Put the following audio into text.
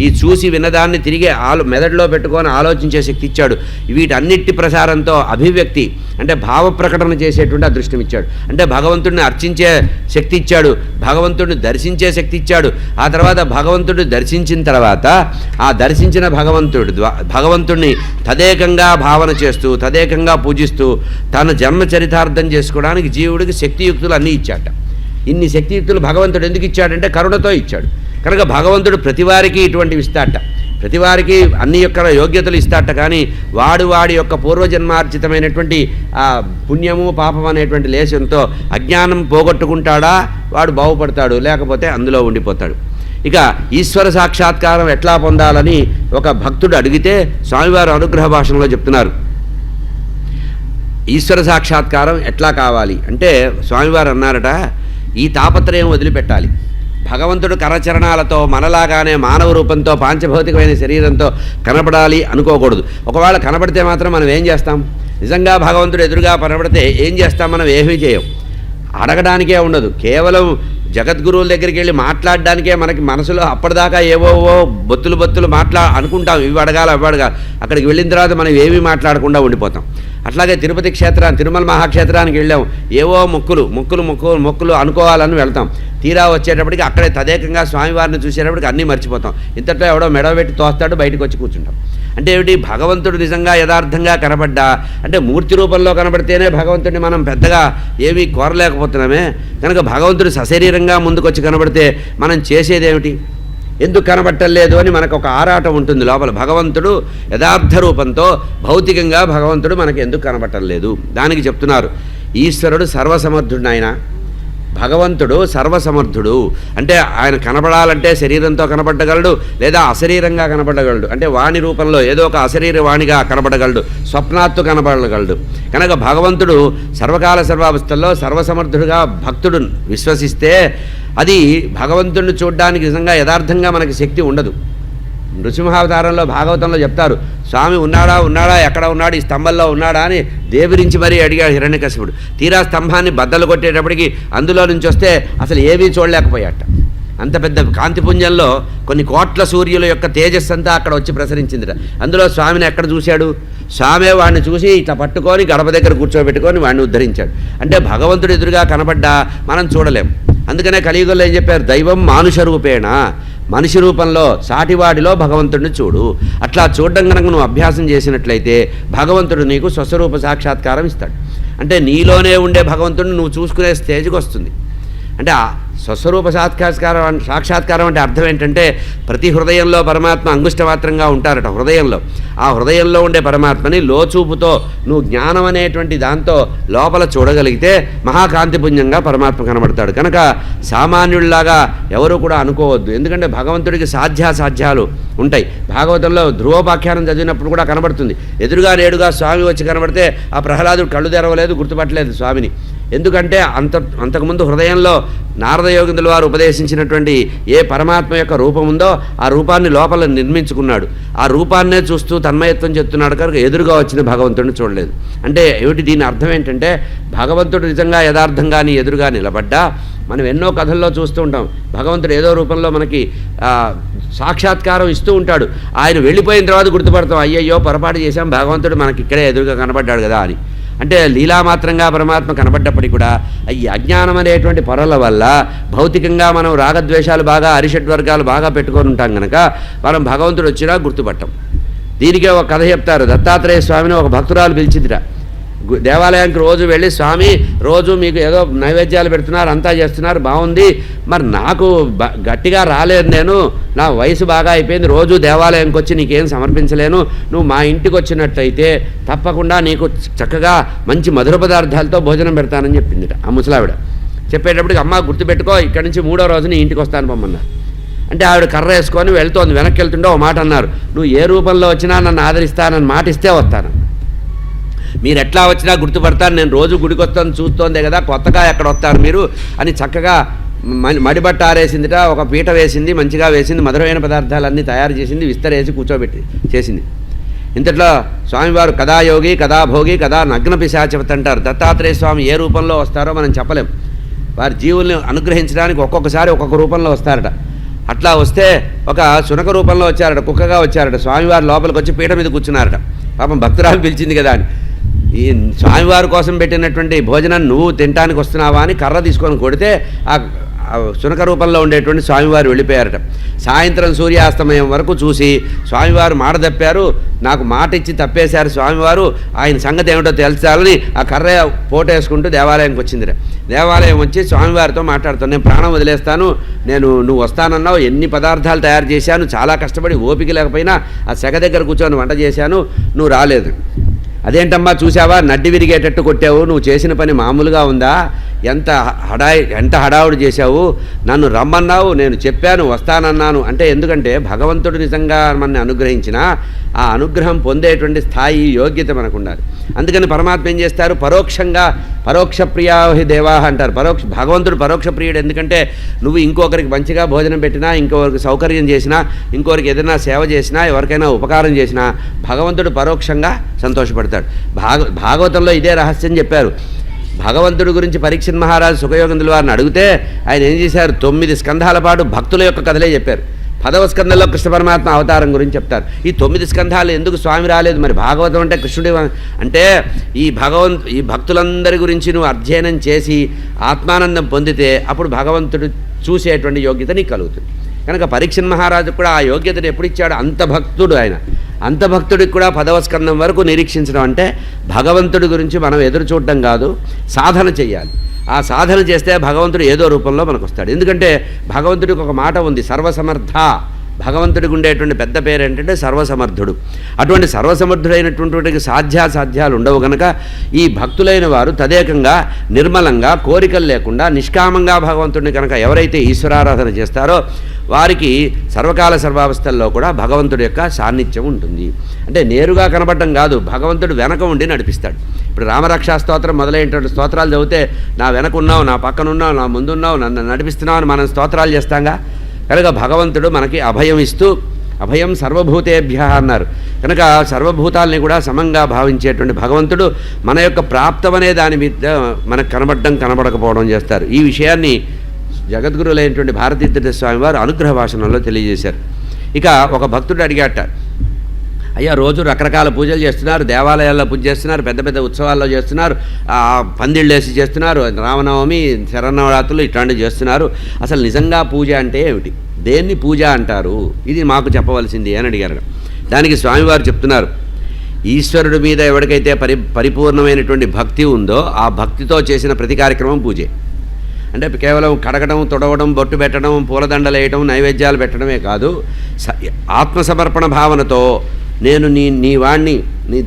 ఈ చూసి విన్నదాన్ని తిరిగి ఆలో మెదడులో పెట్టుకొని ఆలోచించే శక్తి ఇచ్చాడు. వీటన్నిటి ప్రసారంతో అభివ్యక్తి అంటే భావ ప్రకటన చేసేటువంటి అదృష్టం ఇచ్చాడు. అంటే భగవంతుడిని అర్చించే శక్తి ఇచ్చాడు. భగవంతుడిని దర్శించే శక్తి ఇచ్చాడు. ఆ తర్వాత భగవంతుడు దర్శించిన తర్వాత ఆ దర్శించిన భగవంతుడు భగవంతుడిని తదేకంగా భావన చేస్తూ తదేకంగా పూజిస్తూ తన జన్మ చరితార్థం చేసుకోవడానికి జీవుడికి శక్తియుక్తులు అన్నీ ఇచ్చాట. ఇన్ని శక్తియుక్తులు భగవంతుడు ఎందుకు ఇచ్చాడంటే కరుణతో ఇచ్చాడు. కనుక భగవంతుడు ప్రతివారికి ఇటువంటివి ఇస్తాట ప్రతివారికి అన్ని యొక్క యోగ్యతలు ఇస్తాట కానీ వాడు వాడి యొక్క పూర్వజన్మార్జితమైనటువంటి ఆ పుణ్యము పాపం అనేటువంటి లేశంతో అజ్ఞానం పోగొట్టుకుంటాడా? వాడు బాగుపడతాడు. లేకపోతే అందులో ఉండిపోతాడు. ఇక ఈశ్వర సాక్షాత్కారం ఎట్లా పొందాలని ఒక భక్తుడు అడిగితే స్వామివారు అనుగ్రహ భాషణలో చెప్తున్నారు. ఈశ్వర సాక్షాత్కారం ఎట్లా కావాలి? అంటే స్వామివారు అన్నారట ఈ తాపత్రయం వదిలిపెట్టాలి. భగవంతుడు కరచరణాలతో మనలాగానే మానవ రూపంతో పాంచభౌతికమైన శరీరంతో కనపడాలి అనుకోకూడదు. ఒకవేళ కనపడితే మాత్రం మనం ఏం చేస్తాం? నిజంగా భగవంతుడు ఎదురుగా కనపడితే ఏం చేస్తాం? మనం ఏమీ చేయం. అడగడానికే ఉండదు. కేవలం జగద్గురువుల దగ్గరికి వెళ్ళి మాట్లాడడానికే మనకి మనసులో అప్పటిదాకా ఏవోవో బొత్తులు బొత్తులు మాట్లా అనుకుంటాం. ఇవి అడగాలి అవి అడగాలి. అక్కడికి వెళ్ళిన తర్వాత మనం ఏమీ మాట్లాడకుండా ఉండిపోతాం. అట్లాగే తిరుపతి క్షేత్రాన్ని తిరుమల మహాక్షేత్రానికి వెళ్ళాం. ఏవో మొక్కులు మొక్కులు మొక్కులు మొక్కులు అనుకోవాలని వెళ్తాం. తీరా వచ్చేటప్పటికి అక్కడే తదేకంగా స్వామివారిని చూసేటప్పటికి అన్నీ మర్చిపోతాం. ఇంతట్లో ఎవడో మెడవ పెట్టి తోస్తాడు బయటకు వచ్చి కూర్చుంటాం. అంటే ఏమిటి? భగవంతుడు నిజంగా యథార్థంగా కనబడ్డా అంటే మూర్తి రూపంలో కనబడితేనే భగవంతుడిని మనం పెద్దగా ఏమీ కోరలేకపోతున్నామే. కనుక భగవంతుడు సశరీరంగా ముందుకొచ్చి కనబడితే మనం చేసేదేమిటి? ఎందుకు కనబట్టలేదు అని మనకు ఒక ఆరాటం ఉంటుంది లోపల. భగవంతుడు యథార్థ రూపంతో భౌతికంగా భగవంతుడు మనకు ఎందుకు కనబట్టలేదు దానికి చెప్తున్నారు ఈశ్వరుడు సర్వసమర్థుడు ఆయన భగవంతుడు సర్వసమర్థుడు. అంటే ఆయన కనబడాలంటే శరీరంతో కనబడగలడు లేదా అశరీరంగా కనబడగలడు? అంటే వాణి రూపంలో ఏదో ఒక అశరీర వాణిగా కనబడగలడు స్వప్నాత్తు కనబడగలడు. కనుక భగవంతుడు సర్వకాల సర్వావస్థల్లో సర్వసమర్థుడుగా భక్తుడు విశ్వసిస్తే అది భగవంతుడిని చూడడానికి నిజంగా యథార్థంగా మనకి శక్తి ఉండదు. నృసింహావతారంలో భాగవతంలో చెప్తారు స్వామి ఉన్నాడా ఉన్నాడా ఎక్కడ ఉన్నాడు ఈ స్తంభంలో ఉన్నాడా? అని దేవిరించి మరీ అడిగాడు హిరణ్యకశిపుడు. తీరా స్తంభాన్ని బద్దలు కొట్టేటప్పటికి అందులో నుంచి వస్తే అసలు ఏమీ చూడలేకపోయాట. అంత పెద్ద కాంతిపుంజంలో కొన్ని కోట్ల సూర్యుల యొక్క తేజస్సు అంతా అక్కడ వచ్చి ప్రసరించిందిట. అందులో స్వామిని ఎక్కడ చూశాడు? స్వామే వాడిని చూసి ఇట్లా పట్టుకొని గడప దగ్గర కూర్చోబెట్టుకొని వాడిని ఉద్ధరించాడు. అంటే భగవంతుడు ఎదురుగా కనబడ్డా మనం చూడలేం. అందుకనే కలియుగంలో ఏం చెప్పారు? దైవం మానుష రూపేణ. మనిషి రూపంలో సాటివాడిలో భగవంతుడిని చూడు. అట్లా చూడడం కనుక నువ్వు అభ్యాసం చేసినట్లయితే భగవంతుడు నీకు స్వస్వరూప సాక్షాత్కారం ఇస్తాడు. అంటే నీలోనే ఉండే భగవంతుడిని నువ్వు చూసుకునే స్టేజ్కి వస్తుంది. అంటే స్వస్వరూప సాక్షాత్కారం సాక్షాత్కారం అంటే అర్థం ఏంటంటే ప్రతి హృదయంలో పరమాత్మ అంగుష్టమాత్రంగా ఉంటారట హృదయంలో. ఆ హృదయంలో ఉండే పరమాత్మని లోచూపుతో నువ్వు జ్ఞానం అనేటువంటి దాంతో లోపల చూడగలిగితే మహాకాంతిపుణ్యంగా పరమాత్మ కనబడతాడు. కనుక సామాన్యుడిలాగా ఎవరు కూడా అనుకోవద్దు. ఎందుకంటే భగవంతుడికి సాధ్యాసాధ్యాలు ఉంటాయి. భాగవతంలో ధ్రువోపాఖ్యానం చదివినప్పుడు కూడా కనబడుతుంది. ఎదురుగా నేడుగా స్వామి వచ్చి కనబడితే ఆ ప్రహ్లాదుడు కళ్ళు తెరవలేదు గుర్తుపట్టలేదు స్వామిని. ఎందుకంటే అంత అంతకుముందు హృదయంలో నారద యోగిందుల వారు ఉపదేశించినటువంటి ఏ పరమాత్మ యొక్క రూపం ఉందో ఆ రూపాన్ని లోపల నిర్మించుకున్నాడు. ఆ రూపాన్నే చూస్తూ తన్మయత్వం చెప్తున్నాడు కనుక ఎదురుగా వచ్చిన భగవంతుడిని చూడలేదు. అంటే ఏమిటి దీని అర్థం ఏంటంటే భగవంతుడు నిజంగా యథార్థంగా నీ ఎదురుగా నిలబడ్డా మనం ఎన్నో కథల్లో చూస్తూ ఉంటాం. భగవంతుడు ఏదో రూపంలో మనకి సాక్షాత్కారం ఇస్తూ ఉంటాడు. ఆయన వెళ్ళిపోయిన తర్వాత గుర్తుపడతాం. అయ్యయ్యో పొరపాటు చేశాం భగవంతుడు మనకి ఇక్కడే ఎదురుగా కనబడ్డాడు కదా అని. అంటే లీలామాత్రంగా పరమాత్మ కనబడ్డప్పటికీ కూడా ఈ అజ్ఞానం అనేటువంటి పొరల వల్ల భౌతికంగా మనం రాగద్వేషాలు బాగా అరిషడ్ వర్గాలు బాగా పెట్టుకొని ఉంటాం కనుక మనం భగవంతుడు వచ్చినా గుర్తుపట్టం. దీనికే ఒక కథ చెప్తారు. దత్తాత్రేయ స్వామిని ఒక భక్తురాలు పిలిచిందిరా దేవాలయానికి రోజు వెళ్ళి స్వామి రోజు మీకు ఏదో నైవేద్యాలు పెడుతున్నారు అంతా చేస్తున్నారు బాగుంది. మరి నాకు గట్టిగా రాలేదు నేను. నా వయసు బాగా అయిపోయింది. రోజు దేవాలయంకి వచ్చి నీకేం సమర్పించలేను. నువ్వు మా ఇంటికి వచ్చినట్టయితే తప్పకుండా నీకు చక్కగా మంచి మధుర పదార్థాలతో భోజనం పెడతానని చెప్పిందిట ఆ ముసలావిడ. చెప్పేటప్పటికి అమ్మ గుర్తుపెట్టుకో ఇక్కడి నుంచి మూడో రోజు నీ ఇంటికి వస్తాను పొమ్మన్నారు. అంటే ఆవిడ కర్ర వేసుకొని వెళ్తోంది. వెనక్కి వెళ్తుంటే ఒక మాట అన్నారు. నువ్వు ఏ రూపంలో వచ్చినా నన్ను ఆదరిస్తానని మాట ఇస్తే వస్తాను. మీరు ఎట్లా వచ్చినా గుర్తుపడతాను నేను రోజు గుడికి వస్తాను చూస్తోందే కదా కొత్తగా ఎక్కడ వస్తారు మీరు అని చక్కగా మడిబట్ట ఆరేసిందిట ఒక పీట వేసింది మంచిగా వేసింది మధురమైన పదార్థాలన్నీ తయారు చేసింది విస్తరేసి కూర్చోబెట్టి చేసింది. ఇంతట్లో స్వామివారు కథా యోగి కథా భోగి కథా నగ్న పిశాచవత అంటారు. దత్తాత్రేయ స్వామి ఏ రూపంలో వస్తారో మనం చెప్పలేం. వారి జీవుల్ని అనుగ్రహించడానికి ఒక్కొక్కసారి ఒక్కొక్క రూపంలో వస్తారట. అట్లా వస్తే ఒక శునక రూపంలో వచ్చారట కుక్కగా వచ్చారట. స్వామివారు లోపలికి వచ్చి పీట మీద కూర్చున్నారట. పాపం భక్తురాలు పిలిచింది కదా అని. ఈ స్వామివారి కోసం పెట్టినటువంటి భోజనాన్ని నువ్వు తినటానికి వస్తున్నావా అని కర్ర తీసుకొని కొడితే ఆ శునక రూపంలో ఉండేటువంటి స్వామివారు వెళ్ళిపోయారట. సాయంత్రం సూర్యాస్తమయం వరకు చూసి స్వామివారు మాట తప్పారు. నాకు మాట ఇచ్చి తప్పేశారు స్వామివారు. ఆయన సంగతి ఏమిటో తెలుసాలని ఆ కర్ర పోటేసుకుంటూ దేవాలయంకి వచ్చిందిరా దేవాలయం వచ్చి స్వామివారితో మాట్లాడుతాను. నేను ప్రాణం వదిలేస్తాను. నేను నువ్వు వస్తానన్నావు. ఎన్ని పదార్థాలు తయారు చేశాను. చాలా కష్టపడి ఓపిక లేకపోయినా ఆ సెగ దగ్గర కూర్చొని వంట చేశాను. నువ్వు రాలేదు. అదేంటమ్మా చూసావా నడ్డి విరిగేటట్టు కొట్టావు. నువ్వు చేసిన పని మామూలుగా ఉందా? ఎంత హడాయి ఎంత హడావుడి చేశావు? నన్ను రమ్మన్నావు నేను చెప్పాను వస్తానన్నాను. అంటే ఎందుకంటే భగవంతుడు నిజంగా మనని అనుగ్రహించిన ఆ అనుగ్రహం పొందేటువంటి స్థాయి యోగ్యత మనకు ఉండాలి అందుకని పరమాత్మ ఏం చేస్తారు? పరోక్షంగా పరోక్ష ప్రియాహి దేవాహ అంటారు. పరోక్ష భగవంతుడు పరోక్ష ప్రియుడు. ఎందుకంటే నువ్వు ఇంకొకరికి మంచిగా భోజనం పెట్టినా ఇంకొకరికి సౌకర్యం చేసినా ఇంకొకరికి ఏదైనా సేవ చేసినా ఎవరికైనా ఉపకారం చేసినా భగవంతుడు పరోక్షంగా సంతోషపడతాడు. భాగ భాగవతంలో ఇదే రహస్యం చెప్పారు. భగవంతుడి గురించి పరీక్షణ్ మహారాజు సుఖయోగందుల వారిని అడిగితే ఆయన ఏం చేశారు? తొమ్మిది స్కంధాల పాటు భక్తుల యొక్క కథలే చెప్పారు. పదవ స్కంధంలో కృష్ణ పరమాత్మ అవతారం గురించి చెప్తారు. ఈ తొమ్మిది స్కంధాలు ఎందుకు స్వామి రాలేదు? మరి భాగవతం అంటే కృష్ణుడి అంటే ఈ భగవంత్ ఈ భక్తులందరి గురించి నువ్వు అధ్యయనం చేసి ఆత్మానందం పొందితే అప్పుడు భగవంతుడు చూసేటువంటి యోగ్యత నీకు కలుగుతుంది. కనుక పరీక్షన్ మహారాజు కూడా ఆ యోగ్యతను ఎప్పుడు ఇచ్చాడు? అంత భక్తుడు ఆయన. అంత భక్తుడికి కూడా పదవ స్కందం వరకు నిరీక్షించడం అంటే భగవంతుడి గురించి మనం ఎదురు చూడడం కాదు సాధన చెయ్యాలి ఆ సాధన చేస్తే భగవంతుడు ఏదో రూపంలో మనకు వస్తాడు ఎందుకంటే భగవంతుడికి ఒక మాట ఉంది సర్వసమర్థ. భగవంతుడికి ఉండేటువంటి పెద్ద పేరు ఏంటంటే సర్వసమర్థుడు. అటువంటి సర్వసమర్థుడైనటువంటి సాధ్యాసాధ్యాలు ఉండవు కనుక ఈ భక్తులైన వారు తదేకంగా నిర్మలంగా కోరికలు లేకుండా నిష్కామంగా భగవంతుడిని కనుక ఎవరైతే ఈశ్వరారాధన చేస్తారో వారికి సర్వకాల సర్వావస్థల్లో కూడా భగవంతుడి యొక్క సాన్నిధ్యం ఉంటుంది. అంటే నేరుగా కనబడటం కాదు భగవంతుడు వెనక ఉండి నడిపిస్తాడు. ఇప్పుడు రామరక్షా స్తోత్రం మొదలైనటువంటి స్తోత్రాలు చదివితే నా వెనక ఉన్నావు నా పక్కన ఉన్నావు నా ముందున్నావు నన్ను నడిపిస్తున్నావు అని మనం స్తోత్రాలు చేస్తాంగా? కనుక భగవంతుడు మనకి అభయం ఇస్తూ అభయం సర్వభూతేభ్య అన్నారు. కనుక సర్వభూతాల్ని కూడా సమంగా భావించేటువంటి భగవంతుడు మన యొక్క ప్రాప్తమనే దాని మీద మనకు కనబడడం కనబడకపోవడం చేస్తారు. ఈ విషయాన్ని జగద్గురులైనటువంటి భారతీతీర్థ స్వామి వారు అనుగ్రహ భాషణంలో తెలియజేశారు. ఇక ఒక భక్తుడు అడిగాట అయ్యా రోజు రకరకాల పూజలు చేస్తున్నారు దేవాలయాల్లో పూజ చేస్తున్నారు పెద్ద పెద్ద ఉత్సవాల్లో చేస్తున్నారు పందిళ్ళేసి పందిళ్ళు వేసి చేస్తున్నారు రామనవమి శరణవరాత్రులు ఇట్లాంటివి చేస్తున్నారు. అసలు నిజంగా పూజ అంటే ఏమిటి? దేన్ని పూజ అంటారు? ఇది మాకు చెప్పవలసింది అని అడిగారు. దానికి స్వామివారు చెప్తున్నారు ఈశ్వరుడి మీద ఎవరికైతే పరి పరిపూర్ణమైనటువంటి భక్తి ఉందో ఆ భక్తితో చేసిన ప్రతి కార్యక్రమం పూజే. అంటే కేవలం కడగడం తొడవడం బొట్టు పెట్టడం పూలదండలు వేయడం నైవేద్యాలు పెట్టడమే కాదు స- ఆత్మసమర్పణ భావనతో నేను నీ నీ వాణ్ణి నీ దా